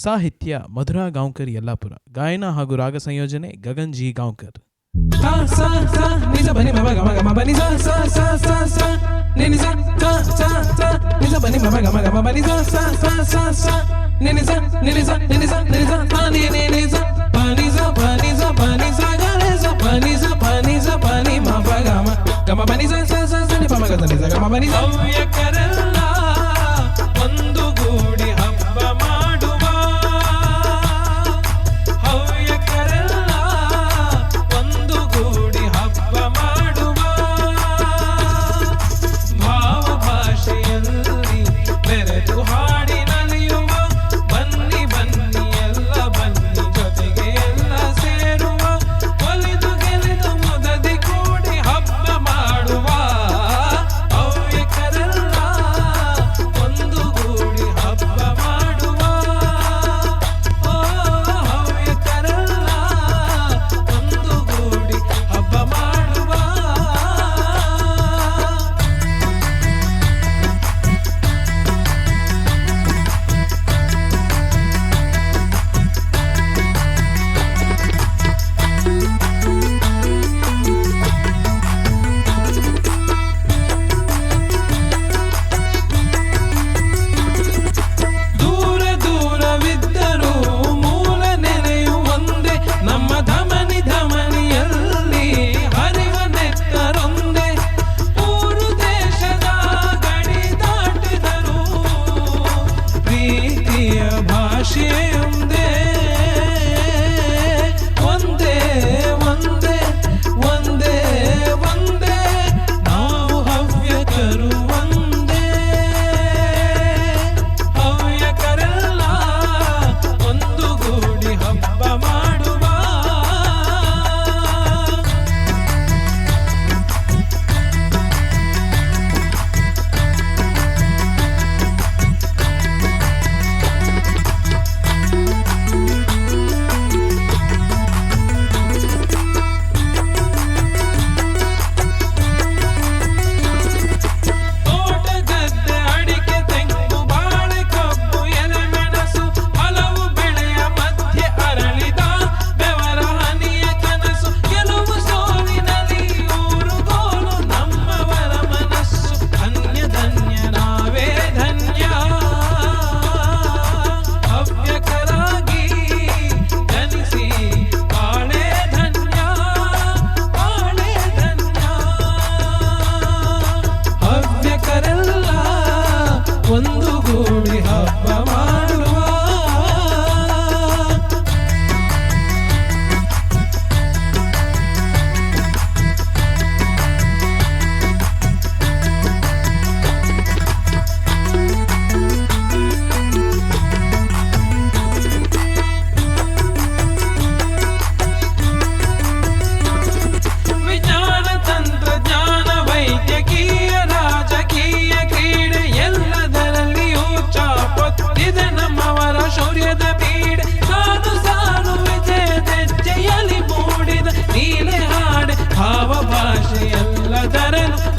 ಸಾಹಿತ್ಯ ಮಧುರಾ ಗಾಂವ್ಕರ್ ಯಲ್ಲಾಪುರ ಗಾಯನ ಹಾಗೂ ರಾಗ ಸಂಯೋಜನೆ ಗಗನ್ ಜಿ ಗಾಂವ್ಕರ್ ನಿಜ Macarena